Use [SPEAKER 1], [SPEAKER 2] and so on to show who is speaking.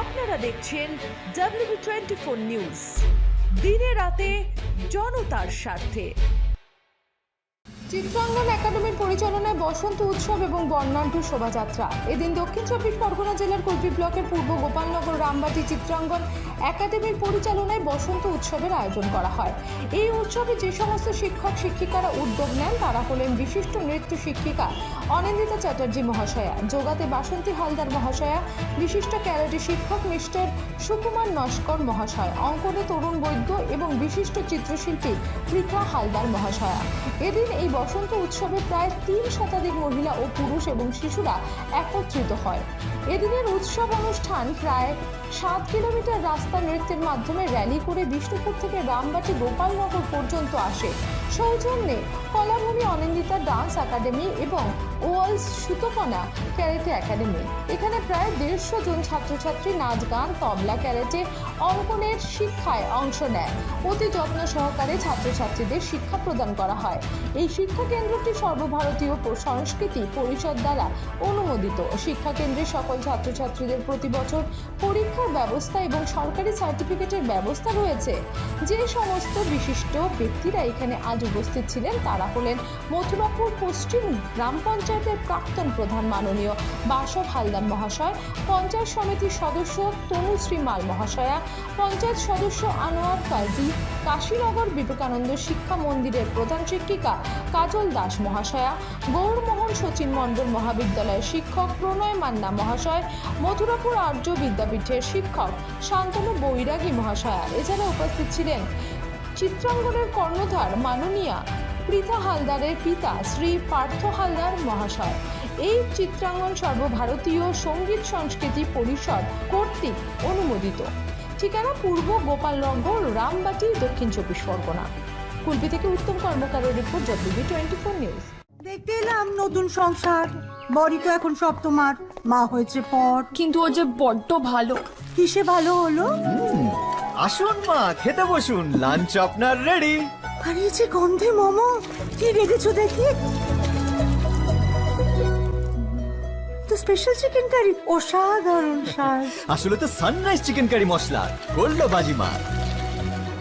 [SPEAKER 1] আপনারা দেখছেন W twenty four news দিনে রাতে জনতার স্বার্থে।
[SPEAKER 2] চিত্রাঙ্গন একাডেমির পরিচালনায় বসন্ত উৎসব এবং বর্ণাঢ্য শোভাযাত্রা। এদিন দক্ষিণ চব্বিশ পরগনা জেলার কুলপি ব্লকের পূর্ব গোপালনগর রামবাটি চিত্রাঙ্গন একাডেমির পরিচালনায় বসন্ত উৎসবের আয়োজন করা হয়। এই উৎসবে যে সমস্ত শিক্ষক, শিক্ষিকারা উদ্যোগ নেন, তারা হলেন বিশিষ্ট নৃত্য শিক্ষিকা অনিন্দিতা চ্যাটার্জি মহাশয়া, যোগাতে বাসন্তী হালদার মহাশয়া, বিশিষ্ট ক্যারাটে শিক্ষক মিস্টার সুকুমার নস্কর মহাশয়, অঙ্কনে তরুণ বৈদ্য এবং বিশিষ্ট চিত্রশিল্পী পৃথা হালদার মহাশয়া। এদিন এই বসন্ত উৎসবে প্রায় তিন শতাধিক মহিলা ও পুরুষ এবং শিশুরা একত্রিত হয়। এদিনের উৎসব অনুষ্ঠান প্রায় সাত কিলোমিটার রাস্তা নৃত্যের মাধ্যমে র্যালি করে বিষ্ণুপুর থেকে রামবাটি গোপালনগর পর্যন্ত আসে। সৌজন্যে কলাভূমি অনিন্দিতা ডান্স একাডেমি এবং ওয়ালস সুতোপনা ক্যারেটে একাডেমি। এখানে প্রায় দেড়শো জন ছাত্রছাত্রী নাচ, গান, তবলা, ক্যারেটে অঙ্কনের শিক্ষায় অংশ নেয়। অতি যত্ন সহকারে ছাত্রছাত্রীদের শিক্ষা প্রদান করা হয়। এই শিক্ষা কেন্দ্রটি সর্বভারতীয় সংস্কৃতি পরিষদ দ্বারা অনুমোদিত। শিক্ষা কেন্দ্রের সকল ছাত্রছাত্রীদের প্রতি বছর পরীক্ষার ব্যবস্থা এবং সরকারি সার্টিফিকেটের ব্যবস্থা রয়েছে। যে সমস্ত বিশিষ্ট ব্যক্তিরা এখানে আজ উপস্থিত ছিলেন, তারা হলেন মথুরাপুর পশ্চিম গ্রাম পঞ্চায়েতের প্রাক্তন প্রধান মাননীয় বাসব হালদার মহাশয়, পঞ্চায়েত সমিতির সদস্য তনুশ্রী মাল মহাশয়া, পঞ্চায়েত সদস্য আনোয়ার কাজী, কাশীনগর বিবেকানন্দ শিক্ষা মন্দিরের প্রধান শিক্ষিকা কাজল দাস মহাশয়া, গৌরমোহন সচিন মণ্ডল মহাবিদ্যালয়ের শিক্ষক প্রণয় মান্না মহাশয়, মথুরাপুর আর্য বিদ্যাপীঠের শিক্ষক শান্তনু বৈরাগী মহাশয়া। এছাড়া উপস্থিত ছিলেন, চিত্রাঙ্গনের কর্ণধার মাননীয়া পৃথা হালদারের পিতা শ্রী পার্থ হালদার মহাশয়। এই চিত্রাঙ্গন সর্বভারতীয় সংগীত সংস্কৃতি পরিষদ কর্তৃক অনুমোদিত। ঠিকানা পূর্ব গোপালনগর, রামবাটি, দক্ষিণ চব্বিশ পরগনা। কুলপি থেকে Uttam কর্মকারের report WB twenty four news
[SPEAKER 3] দেখতে এলাম নতুন সংসার। বড়ি তো এখন সব তোমার। মা হয়েছে পর।
[SPEAKER 4] কিন্তু ও যে বড্ড ভালো।
[SPEAKER 3] কিসে ভালো হলো?
[SPEAKER 5] আসুন মা খেতে বসুন। লাঞ্চ আপনার রেডি
[SPEAKER 3] আর এই যে গন্ধে মোমো কি রেখেছো দেখি? তো স্পেশাল চিকেন কারি অসাধারণ স্বাদ।
[SPEAKER 5] আসলে তো sunrise chicken curry masala gold বাজি মা।